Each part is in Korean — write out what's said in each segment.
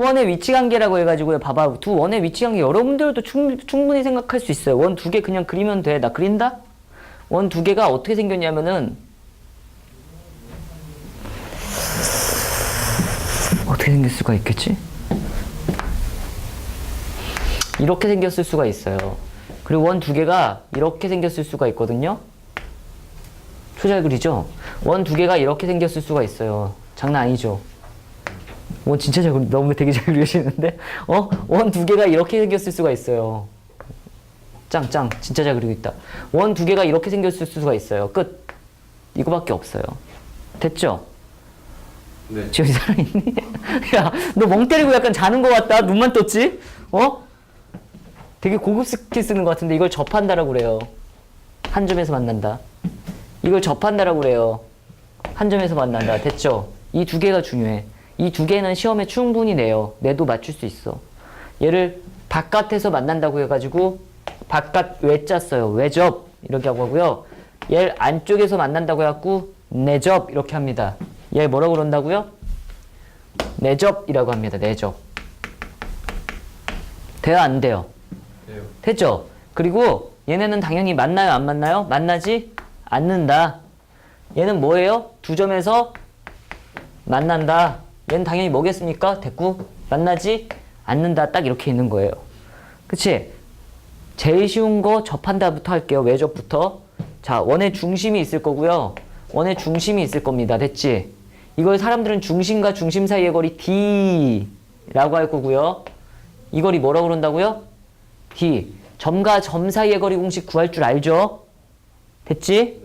두 원의 위치 관계라고 해가지고요. 봐봐. 두 원의 위치 관계 여러분들도 충, 충분히 생각할 수 있어요. 원 두 개 그냥 그리면 돼. 나 그린다? 원 두 개가 어떻게 생겼냐면은 어떻게 생길 수가 있겠지? 이렇게 생겼을 수가 있어요. 그리고 원 두 개가 이렇게 생겼을 수가 있거든요. 초잘 그리죠? 원 두 개가 이렇게 생겼을 수가 있어요. 장난 아니죠? 원 진짜 잘 그리, 너무 되게 잘 그리시는데? 어? 원 두 개가 이렇게 생겼을 수가 있어요. 짱 짱 진짜 잘 그리고 있다. 원 두 개가 이렇게 생겼을 수가 있어요. 끝. 이거밖에 없어요. 됐죠? 네. 지현이 살아있니? 야, 너 멍 때리고 약간 자는 것 같다. 눈만 떴지? 어? 되게 고급 스킬 쓰는 것 같은데 이걸 접한다라고 그래요. 한 점에서 만난다. 이걸 접한다라고 그래요. 한 점에서 만난다. 됐죠? 이 두 개가 중요해. 이 두 개는 시험에 충분히 내요. 내도 맞출 수 있어. 얘를 바깥에서 만난다고 해가지고 바깥 외자 써요. 외접 이렇게 하고 하고요. 얘를 안쪽에서 만난다고 해갖고 내접 이렇게 합니다. 얘 뭐라고 그런다고요? 내접이라고 합니다. 내접. 돼요 안 돼요? 네요. 됐죠? 그리고 얘네는 당연히 만나요 안 만나요? 만나지 않는다. 얘는 뭐예요? 두 점에서 만난다. 얘는 당연히 뭐겠습니까? 됐고 만나지 않는다. 딱 이렇게 있는 거예요. 그치? 제일 쉬운 거 접한다부터 할게요. 외접부터. 자, 원의 중심이 있을 거고요. 원의 중심이 있을 겁니다. 됐지? 이걸 사람들은 중심과 중심 사이의 거리 D라고 할 거고요. 이 거리 뭐라고 그런다고요? D. 점과 점 사이의 거리 공식 구할 줄 알죠? 됐지?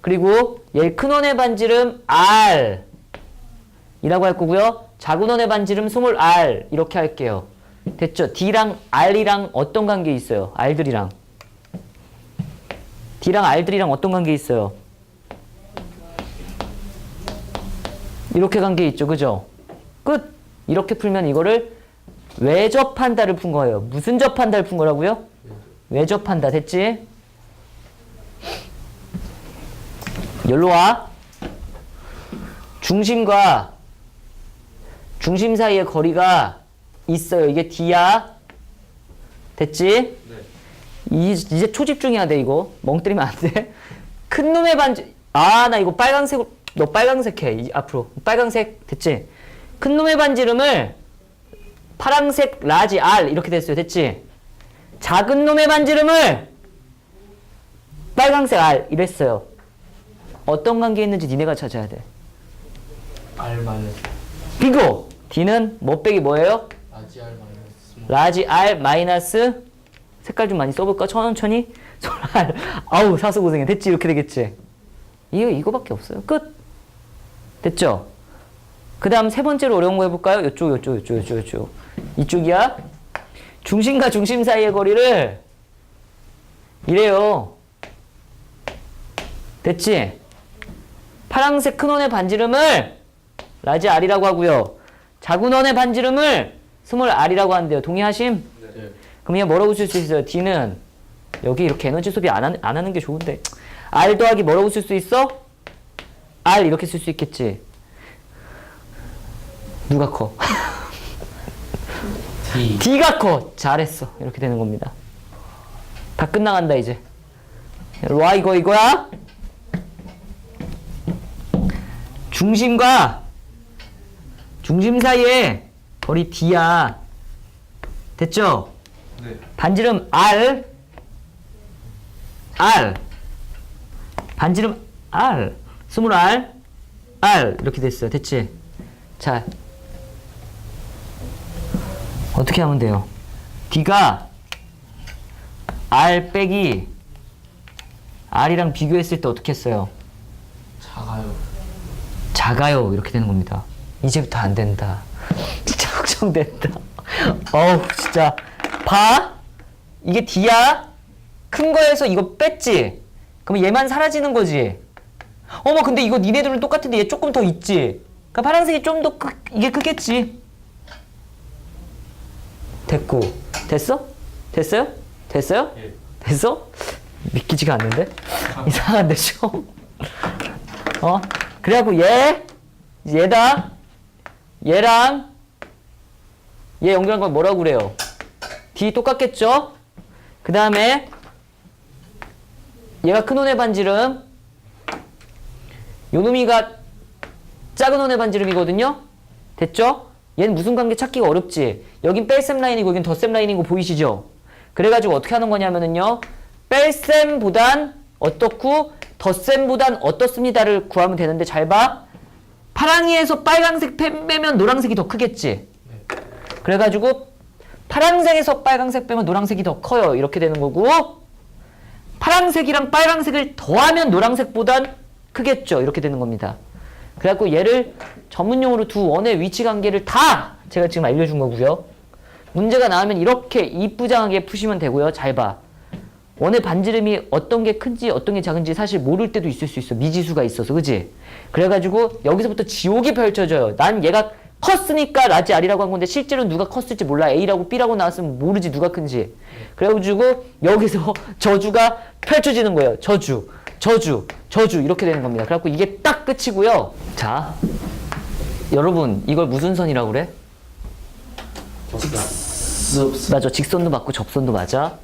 그리고 얘 큰 원의 반지름 R 이라고 할 거고요. 원의 반지름 스몰 R 이렇게 할게요. 됐죠? D랑 R이랑 어떤 관계 있어요? R들이랑 D랑 R들이랑 어떤 관계 있어요? 이렇게 관계 있죠. 그죠? 끝! 이렇게 풀면 이거를 외접한다를 푼 거예요. 무슨 접한다를 푼 거라고요? 외접한다. 됐지? 열로 와. 중심과 중심 사이의 거리가 있어요. 이게 D야. 됐지? 네. 이, 이제 초집중해야 돼, 이거. 멍 때리면 안 돼. 큰 놈의 반지, 아, 나 이거 빨강색으로, 너 빨강색 해, 이, 앞으로. 빨강색, 됐지? 큰 놈의 반지름을 파랑색 라지 R 이렇게 됐어요. 됐지? 작은 놈의 반지름을 빨강색 R 이랬어요. 어떤 관계 있는지 니네가 찾아야 돼. R 마이너스 비교! D는 뭐 빼기 뭐예요? 라지 R 마이너스 스몰 라지 R 마이너스 색깔 좀 많이 써볼까? 천천히 손 R 아우 사서 고생해. 됐지? 이렇게 되겠지? 이거 이거밖에 없어요. 끝. 됐죠? 그 다음 세 번째로 어려운 거 해볼까요? 요쪽 요쪽 요쪽 요쪽 요쪽. 이쪽이야. 중심과 중심 사이의 거리를 이래요. 됐지? 파랑색 큰 원의 반지름을 라지 R이라고 하고요 작은 원의 반지름을 스몰 R이라고 하는데요. 동의하심? 네. 그럼 얘 뭐라고 쓸 수 있어요? D는 여기 이렇게 에너지 소비 안, 하, 안 하는 게 좋은데 R 더하기 뭐라고 쓸 수 있어? R 이렇게 쓸 수 있겠지. 누가 커? D D가 커. 잘했어. 이렇게 되는 겁니다. 다 끝나간다 이제. 와 이거 이거야. 중심과 중심 사이에 거리 D야. 됐죠? 네. 반지름 R R 반지름 R 스물 R R 이렇게 됐어요. 됐지? 자 어떻게 하면 돼요? D가 R 빼기 R이랑 비교했을 때 어떻게 했어요? 작아요 작아요 이렇게 되는 겁니다. 이제부터 안 된다. 진짜 걱정된다. 어우 진짜 봐 이게 D야 큰 거에서 이거 뺐지. 그럼 얘만 사라지는 거지. 어머 근데 이거 니네들은 똑같은데 얘 조금 더 있지. 그러니까 파란색이 좀 더 이게 크겠지. 됐고 됐어? 됐어요? 됐어요? 예. 됐어? 믿기지가 않는데? 이상한데 좀. 어? 그래갖고 얘 얘다 얘랑 얘 연결한 걸 뭐라고 그래요? D 똑같겠죠? 그 다음에 얘가 큰 원의 반지름 요 놈이가 작은 원의 반지름이거든요? 됐죠? 얘는 무슨 관계 찾기가 어렵지? 여긴 뺄셈 라인이고 여긴 덧셈 라인인 거 보이시죠? 그래가지고 어떻게 하는 거냐면은요 뺄셈보단 어떻고 덧셈보단 어떻습니다를 구하면 되는데 잘 봐. 파랑이에서 빨강색 빼- 빼면 노란색이 더 크겠지? 그래가지고 파란색에서 빨강색 빼면 노란색이 더 커요. 이렇게 되는 거고 파란색이랑 빨강색을 더하면 노란색보단 크겠죠. 이렇게 되는 겁니다. 그래갖고 얘를 전문용어로 두 원의 위치 관계를 다 제가 지금 알려준 거고요. 문제가 나오면 이렇게 이쁘장하게 푸시면 되고요. 잘 봐. 원의 반지름이 어떤 게 큰지 어떤 게 작은지 사실 모를 때도 있을 수 있어. 미지수가 있어서. 그지? 그래가지고 여기서부터 지옥이 펼쳐져요. 난 얘가 컸으니까 라지 R이라고 한 건데 실제로 누가 컸을지 몰라. A라고 B라고 나왔으면 모르지 누가 큰지. 그래가지고 여기서 저주가 펼쳐지는 거예요. 저주, 저주, 저주 이렇게 되는 겁니다. 그래갖고 이게 딱 끝이고요. 자, 여러분 이걸 무슨 선이라고 그래? 습 맞아. 직선도 맞고 접선도 맞아.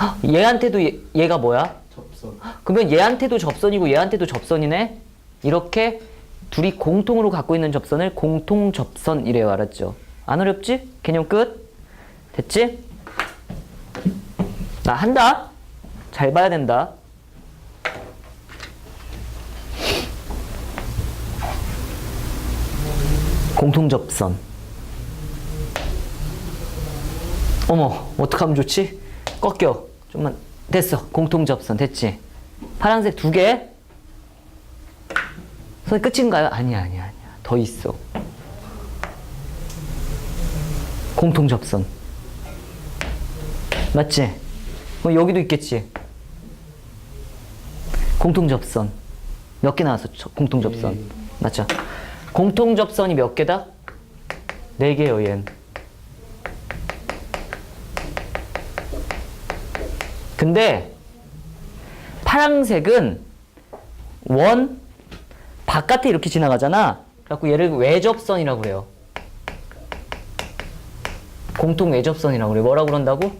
헉, 얘한테도 얘, 얘가 뭐야? 접선 그러면 얘한테도 접선이고 얘한테도 접선이네? 이렇게 둘이 공통으로 갖고 있는 접선을 공통 접선이래요. 알았죠? 안 어렵지? 개념 끝? 됐지? 나 한다. 잘 봐야 된다. 공통 접선. 어머, 어떡하면 좋지? 꺾여. 좀만 됐어. 공통 접선 됐지? 파란색 두 개. 선이 끝인가요? 아니야, 아니야, 아니야. 더 있어. 공통 접선. 맞지? 어, 여기도 있겠지? 공통 접선. 몇 개 나왔어? 저- 공통 접선. 네. 맞죠? 공통 접선이 몇 개다? 네 개요, 얜. 근데 파란색은 원 바깥에 이렇게 지나가잖아. 그래갖고 얘를 외접선이라고 그래요. 공통 외접선이라고 그래. 뭐라고 그런다고?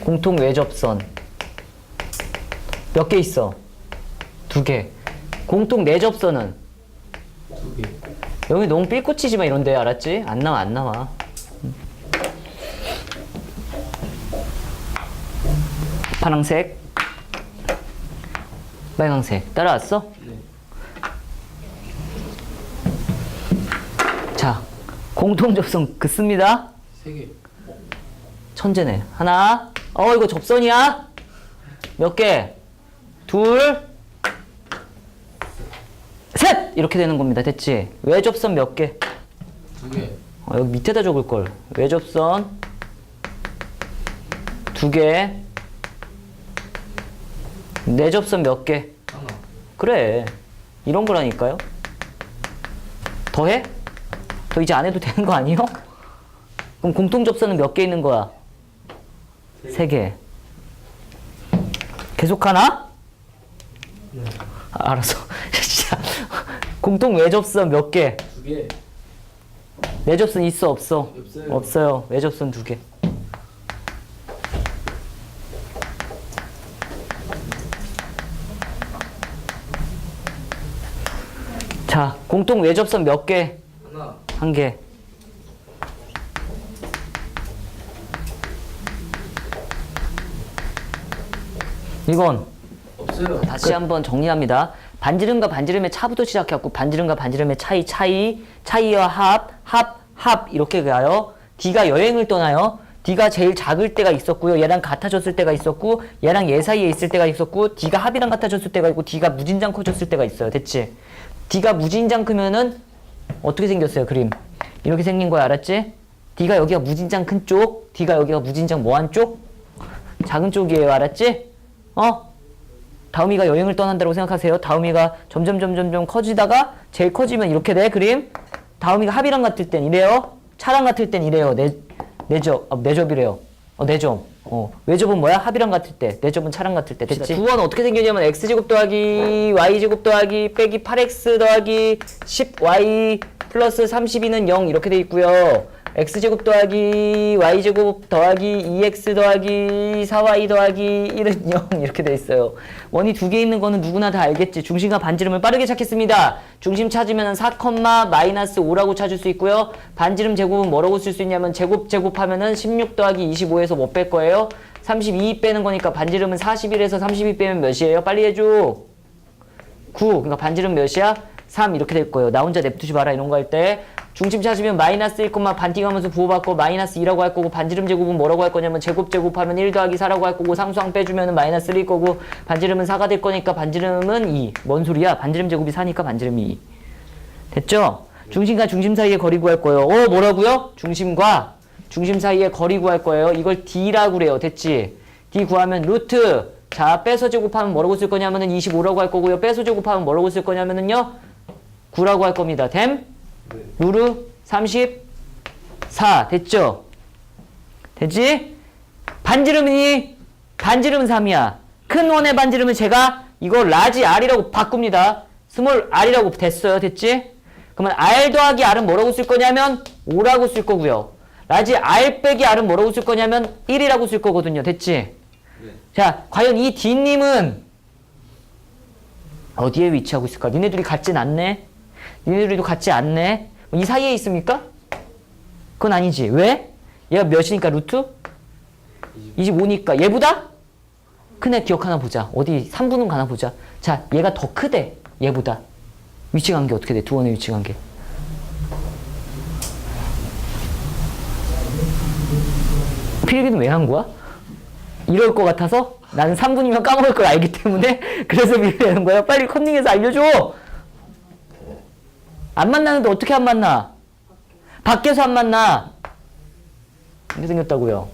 공통 외접선. 몇 개 있어? 두 개. 공통 내접선은 두 개 여기 너무 삘꽂히지 마 이런데 알았지? 안 나와 안 나와. 파랑색, 빨강색 따라왔어? 네. 자, 공통 접선 긋습니다. 세 개 천재네. 하나. 어 이거 접선이야? 몇 개? 둘. 셋! 이렇게 되는 겁니다. 됐지? 외접선 몇 개? 두 개 어, 여기 밑에다 적을 걸. 외접선 두 개. 내접선 몇 개? 하나 그래. 이런 거라니까요. 더해? 더 이제 안 해도 되는 거 아니에요? 그럼 공통 접선은 몇 개 있는 거야? 세 개. 계속 하나? 네. 아, 알았어. 진짜. 공통 외접선 몇 개? 두 개 내접선 있어 없어? 없어요. 없어요. 외접선 두 개. 자, 공통 외접선 몇 개? 하나 한 개. 이건 없어요 다시 한번 정리합니다. 반지름과 반지름의 차부터 시작해갖고 반지름과 반지름의 차이, 차이, 차이와 합, 합, 합 이렇게 가요. D가 여행을 떠나요. D가 제일 작을 때가 있었고요. 얘랑 같아졌을 때가 있었고 얘랑 얘 사이에 있을 때가 있었고 D가 합이랑 같아졌을 때가 있고 D가 무진장 커졌을 때가 있어요. 됐지? D가 무진장 크면은 어떻게 생겼어요, 그림? 이렇게 생긴 거야, 알았지? D가 여기가 무진장 큰 쪽, D가 여기가 무진장 뭐한 쪽? 작은 쪽이에요, 알았지? 어? 다음이가 여행을 떠난다고 생각하세요. 다음이가 점점 점점 점 커지다가 제일 커지면 이렇게 돼 그림. 다음이가 합이랑 같을 땐 이래요. 차랑 같을 땐 이래요. 내 내접 아, 내접이래요. 어 내접. 어 외접은 뭐야? 합이랑 같을 때. 내접은 차랑 같을 때. 됐지? 두원 어떻게 생기냐면 x 제곱 더하기 y 제곱 더하기 빼기 8x 더하기 10y 플러스 32는 0 이렇게 돼 있고요. X제곱 더하기 y제곱 더하기 2x 더하기 4y 더하기 1은 0 이렇게 돼 있어요. 원이 두 개 있는 거는 누구나 다 알겠지. 중심과 반지름을 빠르게 찾겠습니다. 중심 찾으면 4, 마이너스 5라고 찾을 수 있고요. 반지름 제곱은 뭐라고 쓸 수 있냐면 제곱 제곱하면 은 16 더하기 25에서 뭐 뺄 거예요? 32 빼는 거니까 반지름은 41에서 32 빼면 몇이에요? 빨리 해줘. 9. 그러니까 반지름 몇이야? 3 이렇게 될 거예요. 나 혼자 냅두지 마라 이런 거 할 때. 중심 찾으면 마이너스 1, 반띵하면서 부호받고 마이너스 2라고 할 거고 반지름 제곱은 뭐라고 할 거냐면 제곱 제곱하면 1 더하기 4라고 할 거고 상수항 빼주면 마이너스 1일 거고 반지름은 4가 될 거니까 반지름은 2. 뭔 소리야? 반지름 제곱이 4니까 반지름이 2. 됐죠? 중심과 중심 사이의 거리 구할 거예요. 어 뭐라고요? 중심과 중심 사이의 거리 구할 거예요. 이걸 D라고 그래요. 됐지? D 구하면 루트 자 빼서 제곱하면 뭐라고 쓸 거냐면은 25라고 할 거고요. 빼서 제곱하면 뭐라고 쓸 거냐면은요 9라고 할 겁니다. 됨? 루르 34 됐죠? 됐지? 반지름이 반지름은 3이야. 큰 원의 반지름은 제가 이거 라지 R이라고 바꿉니다. 스몰 R이라고 됐어요. 됐지? 그러면 R 더하기 R은 뭐라고 쓸 거냐면 5라고 쓸 거고요. 라지 R 빼기 R은 뭐라고 쓸 거냐면 1이라고 쓸 거거든요. 됐지? 네. 자, 과연 이 D님은 어디에 위치하고 있을까? 니네들이 같진 않네? 니네들도 같지 않네? 이 사이에 있습니까? 그건 아니지. 왜? 얘가 몇이니까 루트? 25니까 얘보다? 큰애 기억 하나 보자. 어디 3분은 가나 보자. 자, 얘가 더 크대. 얘보다. 위치 관계 어떻게 돼? 두 원의 위치 관계. 필기는 왜 한 거야? 이럴 것 같아서 나는 3분이면 까먹을 걸 알기 때문에 그래서 미루는 거야. 빨리 컨닝해서 알려줘. 안 만나는데 어떻게 안 만나? 밖에서 안 만나. 이렇게 생겼다고요.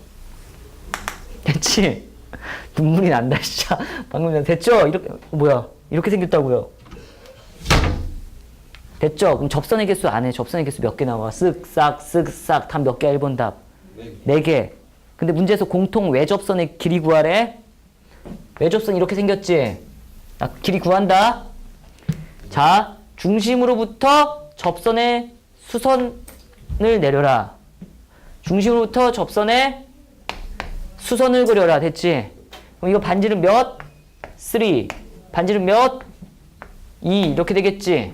됐지? 눈물이 난다 진짜. 방금 전 됐죠? 이렇게 어, 뭐야? 이렇게 생겼다고요. 됐죠? 그럼 접선의 개수 안 해. 접선의 개수 몇 개 나와? 쓱 싹 쓱싹 답몇 개야? 1번 답. 네 개. 근데 문제에서 공통 외접선의 길이 구하래. 외접선 이렇게 생겼지. 나 길이 구한다. 자, 중심으로부터 접선의 수선을 내려라. 중심으로부터 접선의 수선을 그려라. 됐지? 그럼 이거 반지름 몇? 3. 반지름 몇? 2. 이렇게 되겠지?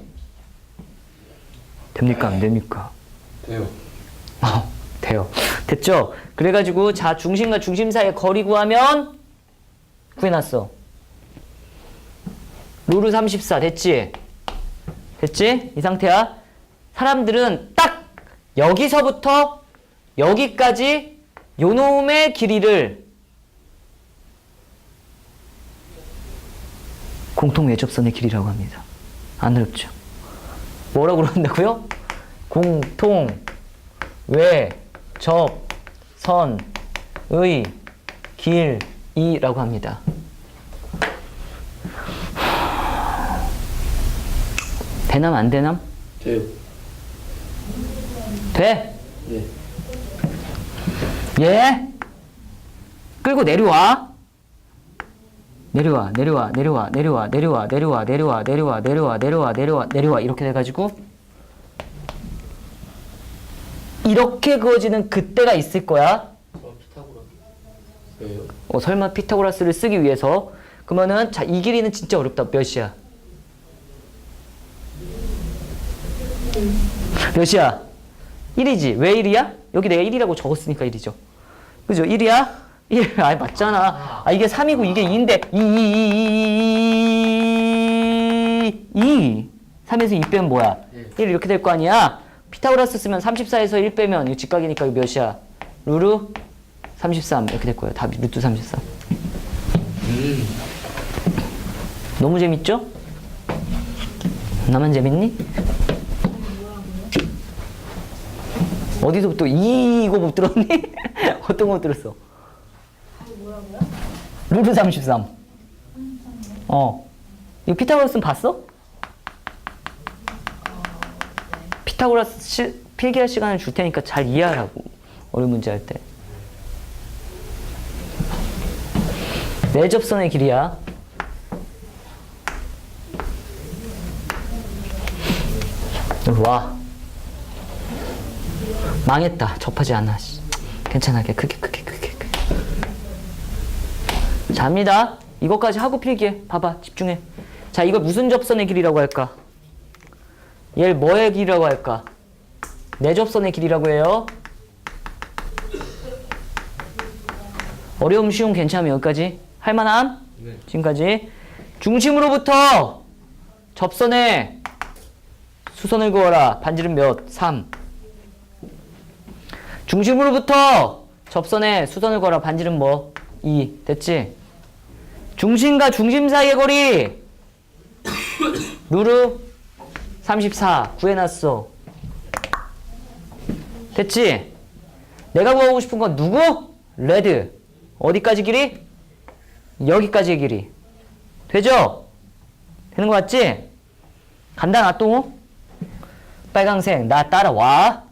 됩니까? 안 됩니까? 돼요. 어, 돼요. 됐죠? 그래가지고 자 중심과 중심 사이의 거리 구하면 구해놨어. 루르 34 됐지? 됐지? 이 상태야. 사람들은 딱 여기서부터 여기까지 요놈의 길이를 공통 외접선의 길이라고 합니다. 안 어렵죠? 뭐라고 그런다고요? 공통 외, 접, 선, 의, 길, 이라고 합니다. 되남 안 되남? 돼요. 돼? 네. 예? 끌고 내려와. 내려와, 내려와, 내려와, 내려와, 내려와, 내려와, 내려와, 내려와, 내려와, 내려와, 내려와, 내려와 이렇게 돼가지고 이렇게 그어지는 그때가 있을 거야. 어, 설마 피타고라스를 쓰기 위해서 그러면은 자 이 길이는 진짜 어렵다. 몇이야? 몇이야? 1이지. 왜 1이야? 여기 내가 1이라고 적었으니까 1이죠. 그죠? 1이야? 1. 아, 맞잖아. 아, 이게 3이고 이게 2인데 2, 2, 2, 2. 3에서 2 빼면 뭐야? 예. 1 이렇게 될 거 아니야? 피타고라스 쓰면 34에서 1 빼면 이거 직각이니까 이거 몇이야? 루루 33 이렇게 될 거예요. 답이 루트 33. 음. 너무 재밌죠? 나만 재밌니? 어디서부터 이거 못 들었니? 어떤 거못 들었어? 루트 33. 어. 이거 피타고라스는 봤어? 피타고라스 시, 필기할 시간을 줄 테니까 잘 이해하라고. 어려운 문제 할 때. 내접선의 길이야. 와. 망했다. 접하지 않아. 씨. 괜찮아. 크게 크게 크게 크게. 잡니다. 이것까지 하고 필기해. 봐봐. 집중해. 자, 이거 무슨 접선의 길이라고 할까? 얘를 뭐의 길이라고 할까? 내접선의 길이라고 해요. 어려움 쉬움 괜찮으면 여기까지 할만함? 네. 지금까지 중심으로부터 접선에 수선을 그어라 반지름 몇? 3 중심으로부터 접선에 수선을 그어라 반지름 뭐? 2 됐지? 중심과 중심 사이의 거리 루르 34 구해놨어 됐지? 내가 구하고 싶은 건 누구? 레드 어디까지 길이? 여기까지의 길이 되죠? 되는 거 맞지? 간다 나또 빨강색 나 따라와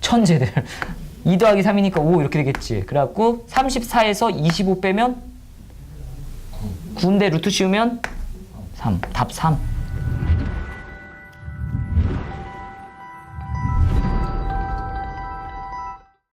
천재들. 2 더하기 3이니까 5 이렇게 되겠지. 그래갖고 34에서 25 빼면 9인데 루트 씌우면 3. 답 3.